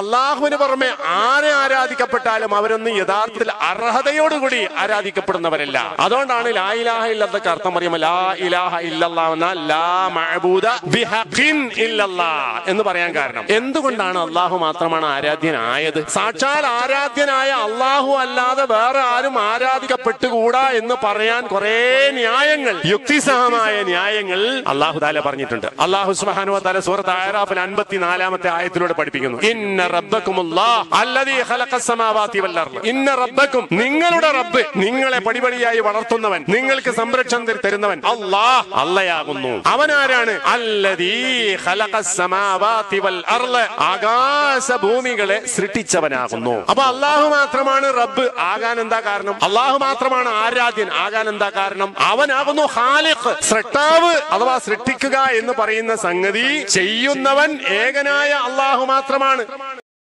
അള്ളാഹുവിന് പുറമെ ആരെ ആരാധിക്കപ്പെട്ടാലും അവരൊന്നും യഥാർത്ഥത്തിൽ അർഹതയോടുകൂടി ആരാധിക്കപ്പെടുന്നവരല്ല. അതുകൊണ്ടാണ് ലാ ഇലാഹ ഇല്ലതൊക്കെ അർത്ഥം പറയുമ്പോൾ ലാ ഇലാഹ മഅബൂദ ബിഹഖിൻ എന്ന് പറയാൻ കാരണം. എന്തുകൊണ്ടാണ് അള്ളാഹു മാത്രമാണ് ആരാധ്യനായത്? സാക്ഷാൽ ആരാധ്യനായ അള്ളാഹു അല്ലാതെ വേറെ ആരും ആരാധിക്കപ്പെട്ടുകൂടാ എന്ന് പറയാൻ കുറെ ന്യായങ്ങൾ യുക്തിസഹമായ ന്യായങ്ങൾ അള്ളാഹു താല പറഞ്ഞിട്ടുണ്ട്. അള്ളാഹു സുബ്ഹാനഹു വ തആല സൂറത്ത് അൻപത്തിനാലാമത്തെ ആയത്തിലൂടെ പഠിപ്പിക്കുന്നു. ഇന്ന ഇന്ന റബ്ബക്കും നിങ്ങളുടെ റബ്ബ് നിങ്ങളെ പടിപടിയായി വളർത്തുന്നവൻ നിങ്ങൾക്ക് സംരക്ഷണം തരു- തരുന്നവൻ. അല്ലാ അല്ലയാകുന്നു അവനാരാണ്? ആകാശ ഭൂമികളെ സൃഷ്ടിച്ചവനാകുന്നു. അപ്പൊ അള്ളാഹു മാത്രമാണ് റബ്ബ്. ആകാൻ എന്താ കാരണം? അള്ളാഹു മാത്രമാണ് ആരാധ്യൻ. ആകാൻ എന്താ കാരണം? അവനാകുന്നു ഖാലിഖ്. സൃഷ്ടാവ് അഥവാ സൃഷ്ടിക്കുക എന്ന് പറയുന്ന സംഗതി ചെയ്യുന്നവൻ ഏകനായ അള്ളാഹു മാത്രമാണ്.